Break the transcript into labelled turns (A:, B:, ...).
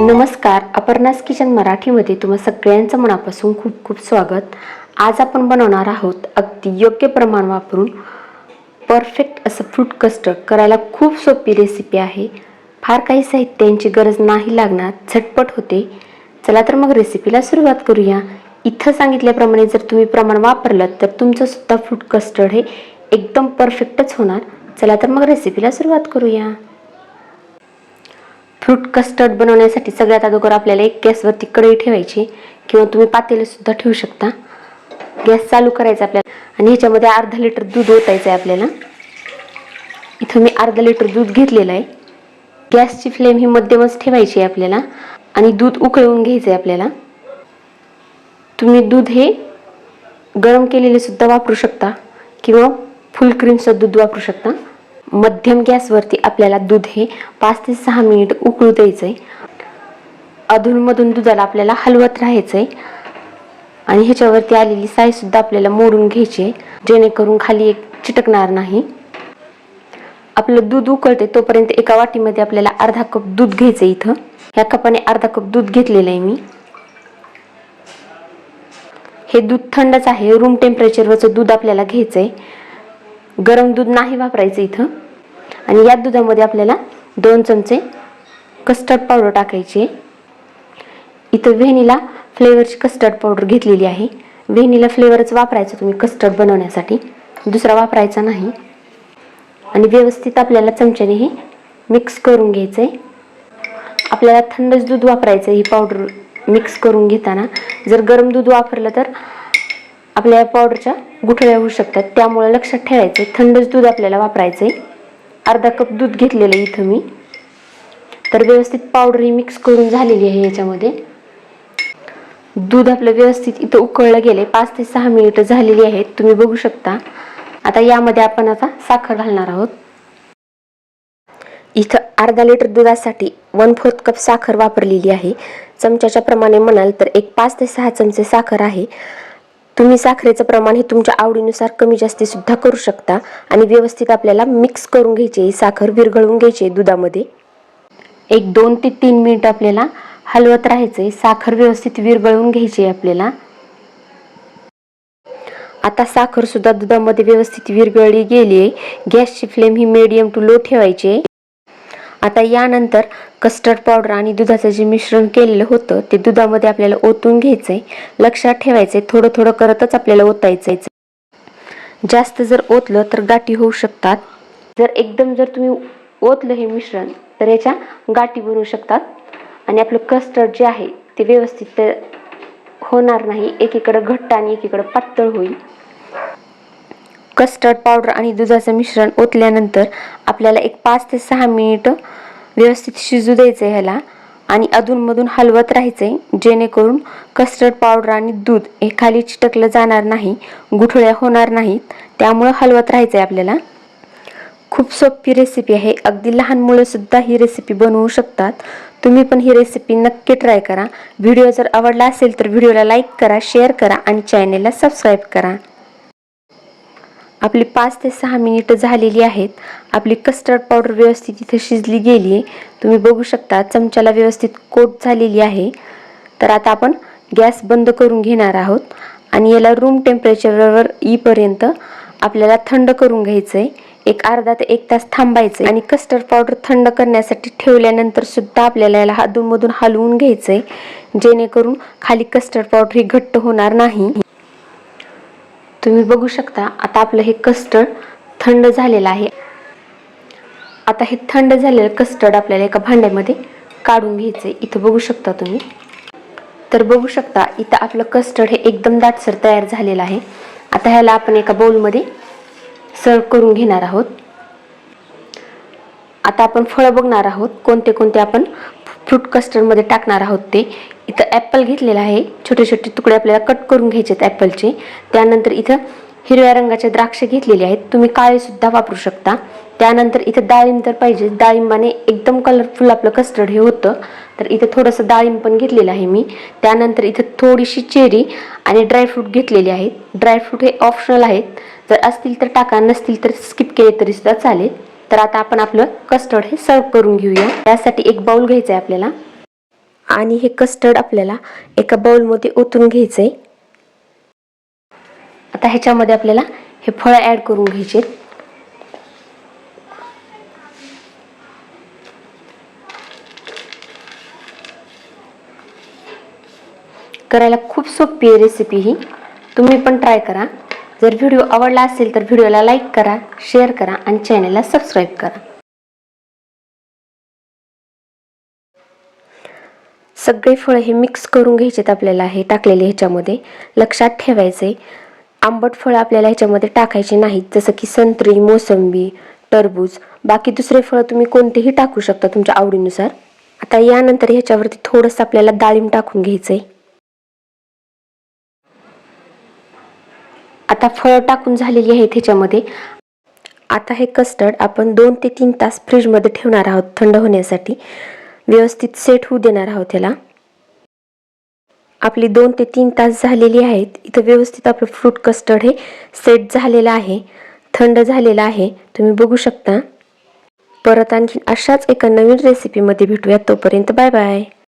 A: नमस्कार अपर्णास किचन मराठीमध्ये तुम्हा सगळ्यांचं मनापासून खूप खूप स्वागत. आज आपण बनवणार आहोत अगदी योग्य प्रमाण वापरून परफेक्ट असं फ्रूट कस्टर्ड करायला खूप सोपी रेसिपी आहे. फार काही साहित्यांची गरज नाही लागणार झटपट होते. चला तर मग रेसिपीला सुरुवात करूया. इथं सांगितल्याप्रमाणे जर तुम्ही प्रमाण वापरलं तर तुमचंसुद्धा फ्रूट कस्टर्ड हे एकदम परफेक्टच होणार. चला तर मग रेसिपीला सुरुवात करूया. फ्रूट कस्टर्ड बनवण्यासाठी सगळ्यात अगोदर आपल्याला एक गॅसवरती कढई ठेवायची किंवा तुम्ही पातेलीसुद्धा ठेवू शकता. गॅस चालू करायचा आपल्याला आणि ह्याच्यामध्ये अर्धा लिटर दूध ओतायचं आहे आपल्याला. इथं मी अर्धा लिटर दूध घेतलेलं आहे. गॅसची फ्लेम ही मध्यमच ठेवायची आहे आपल्याला आणि दूध उकळवून घ्यायचं आहे आपल्याला. तुम्ही दूध हे गरम केलेले सुद्धा वापरू शकता किंवा फुल क्रीमचं दूध वापरू शकता. मध्यम गॅसवरती आपल्याला दूध हे पाच ते सहा मिनिट उकळू द्यायचं आहे अधूनमधून दुधाला आपल्याला हलवत राहायचं आहे आणि ह्याच्यावरती आलेली साईसुद्धा आपल्याला मोडून घ्यायची आहे जेणेकरून खाली एक चिटकणार नाही. आपलं दूध उकळते तोपर्यंत एका वाटीमध्ये आपल्याला अर्धा कप दूध घ्यायचं इथं. ह्या कपाने अर्धा कप दूध घेतलेलं आहे मी. हे दूध थंडच आहे रूम टेम्परेचरवरचं दूध आपल्याला घ्यायचं आहे गरम दूध नाही वापरायचं इथं. आणि या दुधामध्ये आपल्याला दोन चमचे कस्टर्ड पावडर टाकायची. आहे इथं व्हेनिला फ्लेवरची कस्टर्ड पावडर घेतलेली आहे. व्हेनिला फ्लेवरच वापरायचं तुम्ही कस्टर्ड बनवण्यासाठी. दुसरा वापरायचा नाही. आणि व्यवस्थित आपल्याला चमच्याने हे मिक्स करून घ्यायचं आहे आपल्याला थंडच दूध वापरायचं ही पावडर मिक्स करून घेताना. जर गरम दूध वापरलं तर आपल्या या पावडरच्या गुठळ्या होऊ शकतात. त्यामुळे लक्षात ठेवायचं थंडच दूध आपल्याला वापरायचं आहे अर्धा कप दूध घेतलेलं आहे इथं मी. तर व्यवस्थित पावडर ही मिक्स करून झालेली आहे याच्यामध्ये. दूध आपलं व्यवस्थित इथं उकळलं गेले पाच ते सहा मिनिटं झालेली आहेत. तुम्ही बघू शकता. आता यामध्ये आपण आता साखर घालणार आहोत. इथं अर्धा लिटर दुधासाठी वन फोर्थ कप साखर वापरलेली आहे. चमच्याच्या प्रमाणे म्हणाल तर एक पाच ते सहा चमचे साखर आहे. तुम्ही साखरेचं प्रमाण हे तुमच्या आवडीनुसार कमी जास्ती सुद्धा करू शकता आणि व्यवस्थित आपल्याला मिक्स करून घ्यायची आहे. साखर विरघळून घ्यायची आहे दुधामध्ये. एक दोन ते तीन मिनिट आपल्याला हलवत राहायचं आहे. साखर व्यवस्थित विरघळून घ्यायची आहे आपल्याला. आता साखर सुद्धा दुधामध्ये व्यवस्थित विरघळली गेली आहे. गॅसची फ्लेम ही मीडियम टू लो ठेवायची आहे. आता यानंतर कस्टर्ड पावडर आणि दुधाचं जे मिश्रण केलेलं होतं ते दुधामध्ये आपल्याला ओतून घ्यायचंय. लक्षात ठेवायचंय थोडं थोडं करतच आपल्याला ओतायचंय. जास्त जर ओतलं तर गाठी होऊ शकतात. जर एकदम जर तुम्ही ओतलं हे मिश्रण तर याच्या गाठी बनवू शकतात. आणि आपलं कस्टर्ड जे आहे ते व्यवस्थित होणार नाही. एकीकडं घट्ट आणि एकीकडं पातळ होईल. कस्टर्ड पावडर आणि दुधाचं मिश्रण ओतल्यानंतर आपल्याला एक पाच ते सहा मिनिट व्यवस्थित शिजू द्यायचं आहे ह्याला. आणि अधूनमधून हलवत राहायचं आहे जेणेकरून कस्टर्ड पावडर आणि दूध हे खाली चिटकलं जाणार नाही गुठळ्या होणार नाहीत. त्यामुळं हलवत राहायचं आहे आपल्याला. खूप सोपी रेसिपी आहे. अगदी लहान मुलंसुद्धा ही रेसिपी बनवू शकतात. तुम्ही पण ही रेसिपी नक्की ट्राय करा. व्हिडिओ जर आवडला असेल तर व्हिडिओला लाईक करा शेअर करा आणि चॅनेलला सबस्क्राईब करा. आपली पाच ते सहा मिनिटं झालेली आहेत. आपली कस्टर्ड पावडर व्यवस्थित इथे शिजली गेली आहे. तुम्ही बघू शकता चमच्याला व्यवस्थित कोट झालेली आहे. तर आता आपण गॅस बंद करून घेणार आहोत आणि याला रूम टेम्परेचरवर येईपर्यंत आपल्याला थंड करून घ्यायचं आहे एक अर्धा ते एक तास थांबायचं आहे आणि कस्टर्ड पावडर थंड करण्यासाठी ठेवल्यानंतर सुद्धा आपल्याला याला अधूनमधून हलवून घ्यायचं आहे जेणेकरून खाली कस्टर्ड पावडर ही घट्ट होणार नाही. तुम्ही बघू शकता आता आपलं हे कस्टर्ड थंड झालेलं आहे. आता हे थंड झालेलं कस्टर्ड आपल्याला एका भांड्यामध्ये काढून घ्यायचं आहे इथं बघू शकता तुम्ही. तर बघू शकता इथं आपलं कस्टर्ड हे एकदम दाटसर तयार झालेलं आहे. आता ह्याला आपण एका बाउलमध्ये सर्व करून घेणार आहोत. आता आपण फळं बघणार आहोत. कोणते कोणते आपण फ्रूट कस्टर्डमध्ये टाकणार आहोत ते. इथं ॲपल घेतलेला आहे. छोटे छोटे तुकडे आपल्याला कट करून घ्यायचे आहेत ॲपलचे त्यानंतर इथं हिरव्या रंगाचे द्राक्ष घेतलेले आहेत. तुम्ही काळेसुद्धा वापरू शकता. त्यानंतर इथं डाळिंब तर पाहिजे. डाळिंबाने एकदम कलरफुल आपलं कस्टर्ड हे होतं. तर इथं थोडंसं डाळिंब पण घेतलेलं आहे मी. त्यानंतर इथं थोडीशी चेरी आणि ड्रायफ्रूट घेतलेले आहेत ड्रायफ्रूट हे ऑप्शनल आहेत. जर असतील तर टाका नसतील तर स्किप केले तरी सुद्धा चालेल. तर आता आपण आपलं कस्टर्ड हे सर्व करून घेऊया. त्यासाठी एक बाउल घ्यायचं आहे आपल्याला. आणि हे कस्टर्ड आपल्याला एका बाउलमध्ये ओतून घ्यायचं आहे आता ह्याच्यामध्ये आपल्याला हे फळं ॲड करून घ्यायचे करायला खूप सोपी आहे रेसिपी ही. तुम्ही पण ट्राय करा. जर व्हिडिओ आवडला असेल तर व्हिडिओला लाईक करा शेअर करा आणि चॅनलला सबस्क्राईब करा. सगळे फळं हे मिक्स करून घ्यायचेत आपल्याला हे टाकलेले ह्याच्यामध्ये. लक्षात ठेवायचे आंबट फळं आपल्याला ह्याच्यामध्ये टाकायचे नाहीत. जसं की संत्री मोसंबी टरबूज. बाकी दुसरे फळं तुम्ही कोणतेही टाकू शकता तुमच्या आवडीनुसार. आता यानंतर ह्याच्यावरती थोडंसं आपल्याला डाळिंब टाकून घ्यायचं आहे आता फळं टाकून झालेली आहेत ह्याच्यामध्ये. आता हे कस्टर्ड आपण दोन ते तीन तास फ्रीजमध्ये ठेवणार आहोत थंड होण्यासाठी. व्यवस्थित सेट होऊ देणार आहोत त्याला. आपली दोन ते तीन तास झालेली आहेत. इथं व्यवस्थित आपलं फ्रूट कस्टर्ड हे सेट झालेलं आहे. थंड झालेलं आहे. तुम्ही बघू शकता. परत आणखी अशाच एका नवीन रेसिपीमध्ये भेटूया तोपर्यंत बाय बाय